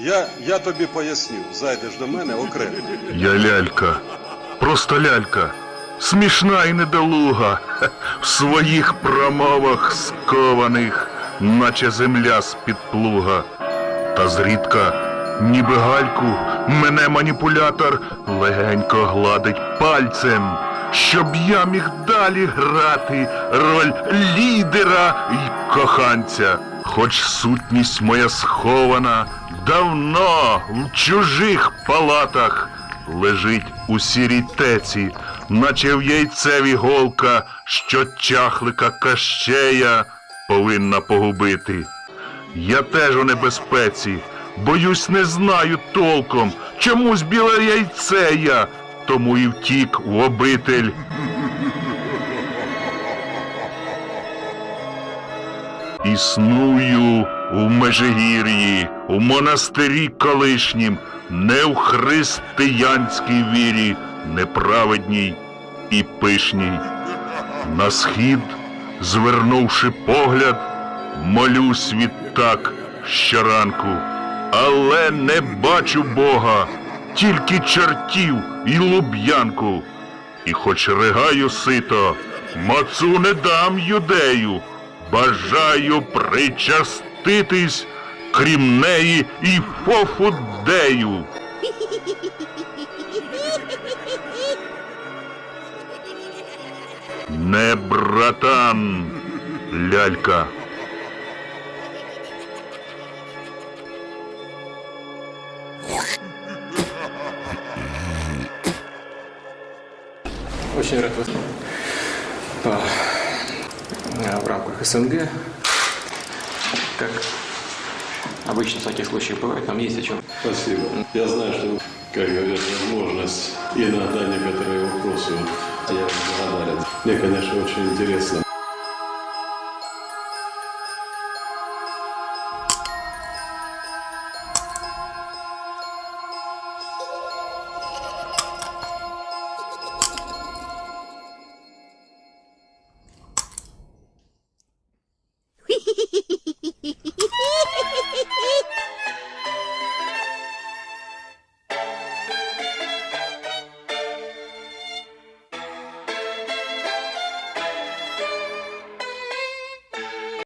Я, я тобі поясню, зайдеш до мене окремо. Я лялька, просто лялька, смішна і недолуга, в своїх промовах скованих, наче земля з-під плуга. Та зрідка, ніби гальку, мене маніпулятор легенько гладить пальцем, щоб я міг далі грати роль лідера й коханця. Хоч сутність моя схована давно в чужих палатах лежить у сірій теці, наче в яйцеві голка, що чахлика кащея повинна погубити. Я теж у небезпеці, боюсь, не знаю толком, чомусь біле яйце я, тому і втік в обитель. Існую у Межигір'ї, у монастирі колишнім, не в християнській вірі, неправедній і пишній. На схід, звернувши погляд, молюсь відтак щоранку, але не бачу Бога, тільки чертів і луб'янку. І хоч ригаю сито, мацу не дам юдею, бажаю причаститись, крім неї і фофудею. Не братан, лялька. Очень рад вас в рамках СНГ. Как обычно в таких случаях бывает, нам есть о чем. Спасибо. Я знаю, что, как говорят, возможность иногда некоторые вопросы. Я благодарен. Мне, конечно, очень интересно.